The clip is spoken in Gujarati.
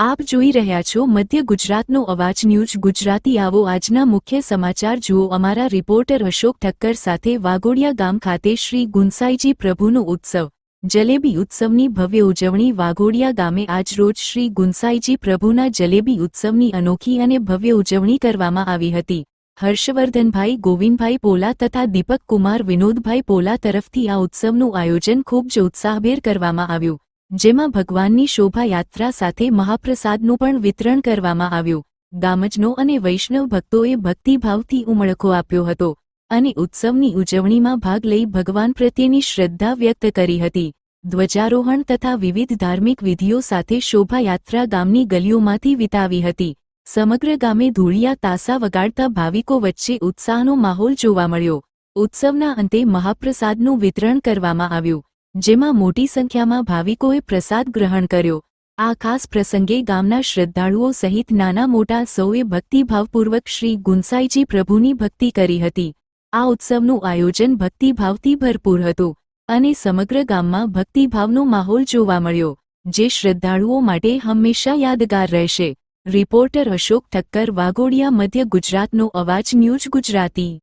આપ જોઈ રહ્યા છો મધ્ય ગુજરાતનો અવાજ ન્યૂઝ ગુજરાતી. આવો આજના મુખ્ય સમાચાર જુઓ. અમારા રિપોર્ટર અશોક ઠક્કર સાથે વાઘોડિયા ગામ ખાતે શ્રી ગુંસાઈજી પ્રભુનો ઉત્સવ. જલેબી ઉત્સવની ભવ્ય ઉજવણી વાઘોડિયા ગામે આજરોજ શ્રી ગુંસાઈજી પ્રભુના જલેબી ઉત્સવની અનોખી અને ભવ્ય ઉજવણી કરવામાં આવી હતી. હર્ષવર્ધનભાઈ, ગોવિંદભાઈ પોલા તથા દીપક કુમાર વિનોદભાઈ પોલા તરફથી આ ઉત્સવનું આયોજન ખૂબ જ ઉત્સાહભેર કરવામાં આવ્યું. જેમાં ભગવાનની શોભાયાત્રા સાથે મહાપ્રસાદનું પણ વિતરણ કરવામાં આવ્યું. ગામજનો અને વૈષ્ણવ ભક્તોએ ભક્તિભાવથી ઉમળકો આપ્યો હતો અને ઉત્સવની ઉજવણીમાં ભાગ લઈ ભગવાન પ્રત્યેની શ્રદ્ધા વ્યક્ત કરી હતી. ધ્વજારોહણ તથા વિવિધ ધાર્મિક વિધિઓ સાથે શોભાયાત્રા ગામની ગલીઓમાંથી વિતાવી હતી. સમગ્ર ગામે ધૂળિયા તાસા વગાડતા ભાવિકો વચ્ચે ઉત્સાહનો માહોલ જોવા મળ્યો. ઉત્સવના અંતે મહાપ્રસાદનું વિતરણ કરવામાં આવ્યું. જેમાં મોટી સંખ્યામાં ભાવિકોએ પ્રસાદ ગ્રહણ કર્યો. આ ખાસ પ્રસંગે ગામના શ્રદ્ધાળુઓ સહિત નાના મોટા સૌએ ભક્તિભાવપૂર્વક શ્રી ગુંસાઈજી પ્રભુની ભક્તિ કરી હતી. આ ઉત્સવનું આયોજન ભક્તિભાવથી ભરપૂર હતું અને સમગ્ર ગામમાં ભક્તિભાવનો માહોલ જોવા મળ્યો, જે શ્રદ્ધાળુઓ માટે હંમેશા યાદગાર રહેશે. રિપોર્ટર અશોક ઠક્કર, વાઘોડિયા, મધ્ય ગુજરાતનો અવાજ, ન્યૂઝ ગુજરાતી.